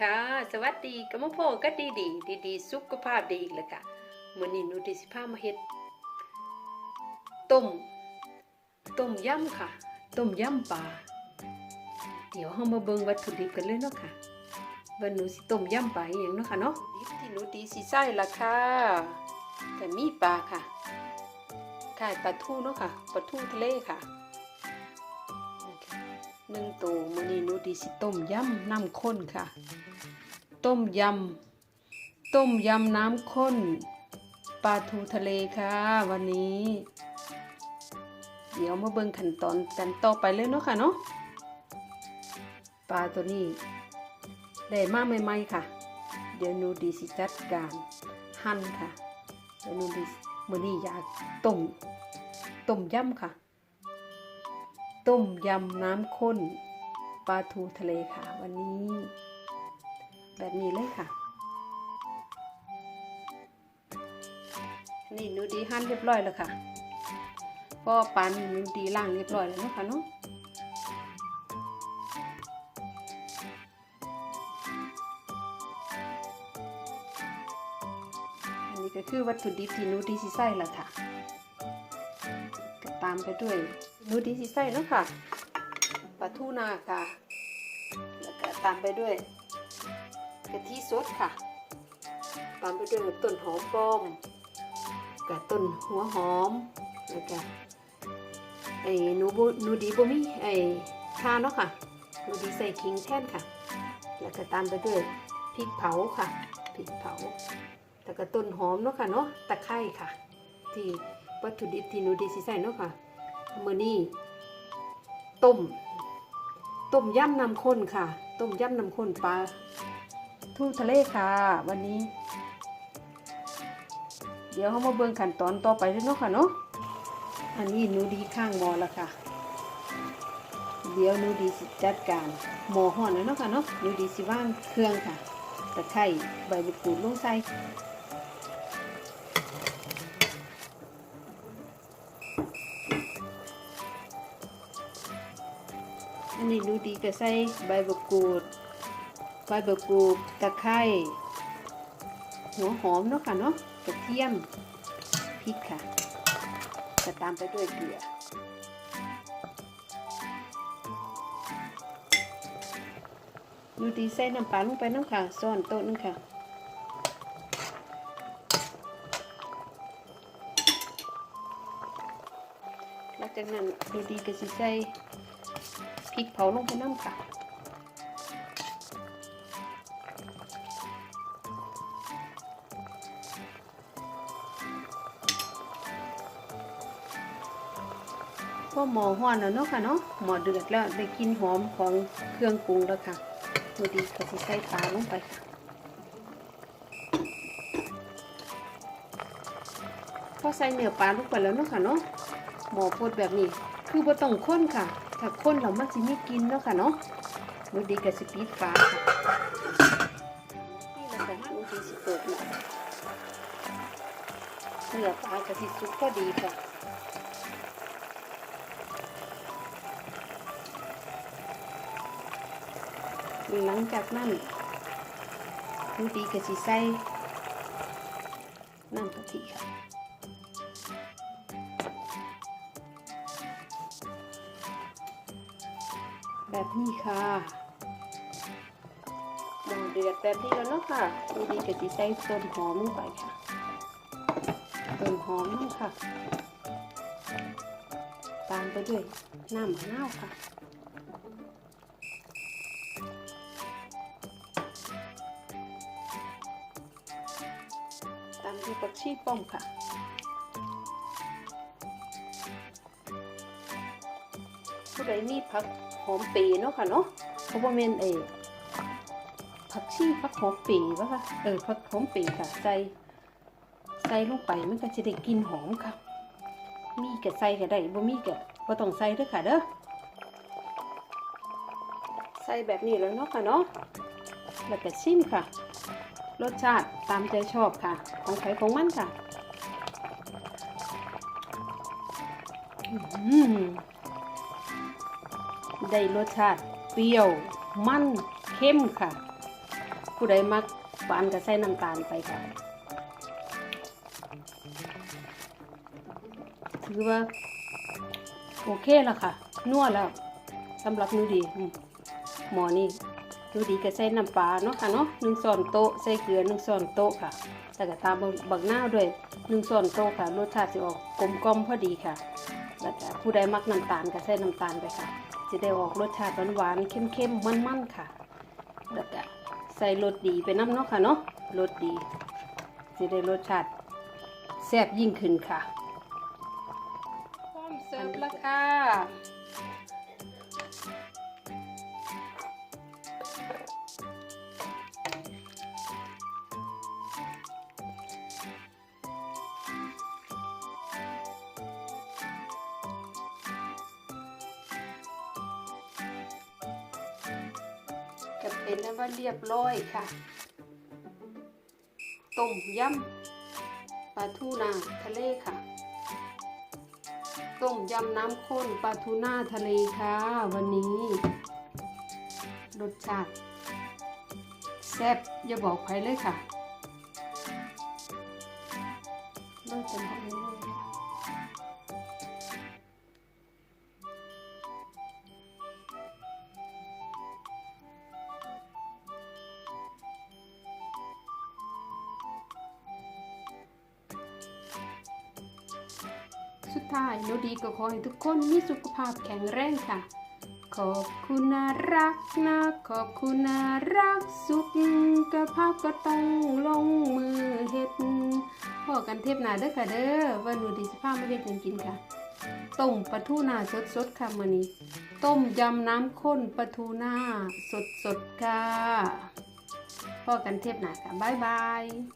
ค่ะ สวัสดีกมะโพก็ดีดีดีดีสุขภาพดีอีกแล้วค่ะมื้อนี้หนูดิสิพามาเฮ็ดต้มต้มยำค่ะต้มยำปลาเดี๋ยวเฮามาเบิ่งวัตถุดิบกันเลยเนาะค่ะว่าหนูสิต้มยำปลาอหยังเนาะค่ะเนาะดิบที่หนูดีสิใส่ละค่ะแต่มีปลาค่ะข่ายปลาทูเนาะค่ะปลาทูทะเลค่ะหนึ่งตัวมื้อนี้หนูดีสิต้มยำน้ำข้นค่ะ ต้มยำ ต้มยำน้ำข้น ปลาทูทะเลค่ะ วันนี้ เดี๋ยวมาเบิ่งขั้นตอนกันต่อไปเลยเนาะค่ะเนาะ ปลาตัวนี้ได้มากใหม่ๆค่ะ เดี๋ยวนูดีสิจัดการหั่นค่ะ เดี๋ยวนูดีมือนี้อยากต้ม ต้มยำค่ะ ต้มยำน้ำข้น ปลาทูทะเลค่ะวันนี้ แบบนี้เลยค่ะ นี่หนูดีหั่นเรียบร้อยแล้วค่ะพอปันหนูดีล่างเรียบร้อยแล้วนะคะเนาะอันนี้ก็คือวัตถุดิบที่นูดีสิใส่ละค่ะก็ตามไปด้วยนูดีสิใส่เนาะค่ะปลาทูนาค่ะ แล้วก็ตามไปด้วย กะทิสดค่ะ ตามไปด้วยต้นหอมป้อมกับต้นหัวหอม แล้วก็ไอ้หนูบุหนูดีบ่มีไอ้ข่าเนาะค่ะหนูดีใส่ขิงแท่นค่ะ แล้วก็ตามไปด้วยพริกเผาค่ะ พริกเผา แล้วก็ต้นหอมเนาะค่ะเนาะ ตะไคร้ค่ะ ที่วัตถุดิบที่หนูดีสิใส่เนาะค่ะมื้อนี้ต้ม ต้มยำน้ำข้นค่ะ ต้มยำน้ำข้นปลา ทูทะเลค่ะ วันนี้ เดี๋ยวเขามาเบิ่งขั้นตอนต่อไปเนาะค่ะเนาะอันนี้หนูดีข้างมอแล้วค่ะ เดี๋ยวหนูดีสิจัดการหมอห่อนแล้วเนาะค่ะเนาะหนูดีสิว่างเครื่องค่ะตะไคร้ใบมะกรูดลงใส่อันนี้หนูดีก็ใส่ใบมะกรูด ใบมะกรูตะไคร้หัวหอมเนาะค่ะเนาะกระเทียมพริกค่ะจะตามไปด้วยเกลือหนูดีใส่น้ำปลาลงไปน้ำค่ะซ้อนโต๊ะนึงค่ะหลังจากนั้นดูดีก็สิใส่พริกเผาลงไปน้ำค่ะ พอหมอห้อนแล้วเนาะค่ะเนาะหมอเดือดแล้วได้กลินหอมของเครื่องปรุงแล้วค่ะดูดีก็สิใส่ปลาลงไปค่ะพอใส่เนื้อปลาลงไปแล้วเนาะค่ะเนาะหมอพูดแบบนี้ คือบ่ต้องข้นค่ะ ถ้าข้นแล้วมันสิมีกินเนาะค่ะเนาะดูดีกับสิปิดฝาค่ะนี่แหละค่ะดูดีสิเปิดเนื้อปลากะสิสุกพอดีค่ะ หลังจากนั้นดูดีกับสิใส่น้ำกะทิค่ะแบบนี้ค่ะหมอเดือดแบบนี้แล้วเนาะค่ะดูดีกับสีใส่ต้นหอมลงไปค่ะต้นหอมนั่นค่ะ ตามไปด้วยน้ำมะนาวค่ะ มด้วยผักชีป้อมค่ะ ผู้ใดมีผักหอมปีเนาะค่ะเนาะเขาบอกเมนเอผักชีผักหอมปีวะค่ะ เออผักหอมปีค่ะใส่ใส่ลงไปมันก็จะได้กลิ่นหอมค่ะ มีกะใส่ก็ได้บ่มีกะบ่ต้องใส่เด้อค่ะเด้อ ใส่แบบนี้แล้วเนาะค่ะเนาะ แล้วก็ชิมค่ะ รสชาติตามใจชอบค่ะ ของใครของมันค่ะได้รสชาติเปรี้ยว มันเข้มค่ะ ผู้ใดมักหวานก็ใส่น้ำตาลไปค่ะ ถือว่า โอเคแล้วค่ะ นัวแล้วสำหรับนูดีมหมอนี่ หนูดีก็ใส่น้ำปลาเนาะค่ะเนาะหนึ่งช้อนโต๊ะใส่เกลือหนึ่งช้อนโต๊ะค่ะแล้วก็ตามบักหน้าด้วยหนึ่งช้อนโต๊ะค่ะรสชาติสิออกกลมกลมพอดีค่ะแล้วก็ผู้ใดมักน้ำตาลก็ใส่น้ำตาลไปค่ะ จะได้ออกรสชาติหวานๆเข้มๆมันๆค่ะแล้วก็ใส่รสดีไปน้ำเนาะค่ะเนาะรสดีจะได้รสชาติแซ่บยิ่งขึ้นค่ะพร้อมเสิร์ฟแล้วค่ะ เป็นแล้วว่าเรียบร้อยค่ะต้มยำปลาทูนาทะเลค่ะต้มยำน้ำข้นปลาทูน่าทะเลค่ะ วันนี้รสชาติแซ่บอย่าบอกใครเลยค่ะเลิกเป็นขอ สุดท้ายโนดีก็ขอให้ทุกคนมีสุขภาพแข็งแรงค่ะ ขอบคุณนะรักนะ ขอบคุณนะรักสุขกภาพก็ต้องลงมือเฮ็ดพอกันเทปหนาเด้อค่ะเด้อว่าหนูดีสิพามาเฮ็ดหยังกินค่ะต้มปลาทูน่าสดๆค่ะมื้อนี้ ต้มยำน้ำข้นปลาทูน่าสดๆค่ะพอกันเทปหนาค่ะบ๊ายบาย